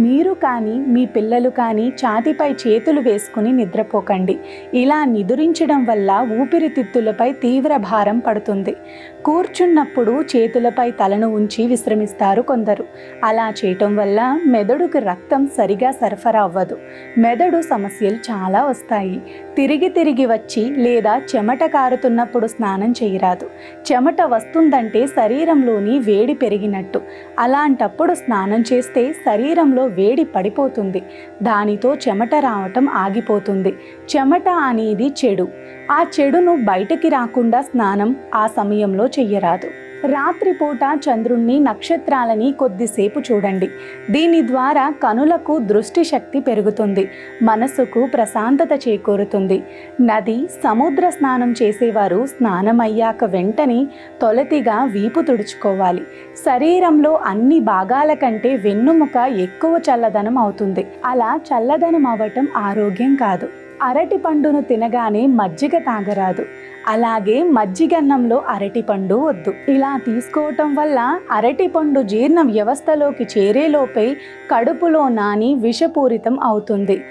మీరు కానీ మీ పిల్లలు కానీ ఛాతిపై చేతులు వేసుకుని నిద్రపోకండి. ఇలా నిదురించడం వల్ల ఊపిరితిత్తులపై తీవ్ర భారం పడుతుంది. కూర్చున్నప్పుడు చేతులపై తలను ఉంచి విశ్రమిస్తారు కొందరు. అలా చేయటం వల్ల మెదడుకు రక్తం సరిగా సరఫరా అవ్వదు. మెదడు సమస్యలు చాలా వస్తాయి. తిరిగి తిరిగి వచ్చి లేదా చెమట కారుతున్నప్పుడు స్నానం చేయరాదు. చెమట వస్తుందంటే శరీరంలోని వేడి పెరిగినట్టు. అలాంటప్పుడు స్నానం చేస్తే శరీరంలో వేడి పడిపోతుంది. దానితో చెమట రావటం ఆగిపోతుంది. చెమట అనేది చెడు. ఆ చెడును బయటకి రాకుండా స్నానం ఆ సమయంలో చెయ్యరాదు. రాత్రిపూట చంద్రుణ్ణి నక్షత్రాలని కొద్దిసేపు చూడండి. దీని ద్వారా కనులకు దృష్టి శక్తి పెరుగుతుంది. మనసుకు ప్రశాంతత చేకూరుతుంది. నది సముద్ర స్నానం చేసేవారు స్నానం అయ్యాక వెంటనే తొలతిగా వీపు తుడుచుకోవాలి. శరీరంలో అన్ని భాగాల కంటే వెన్నుముక ఎక్కువ చల్లదనం అవుతుంది. అలా చల్లదనం అవ్వటం ఆరోగ్యం కాదు. అరటి పండును తినగానే మజ్జిగ తాగరాదు. అలాగే మజ్జిగన్నంలో అరటిపండు వద్దు. ఇలా తీసుకోవటం వల్ల అరటిపండు జీర్ణ వ్యవస్థలోకి చేరేలోపై కడుపులో నాని విషపూరితం అవుతుంది.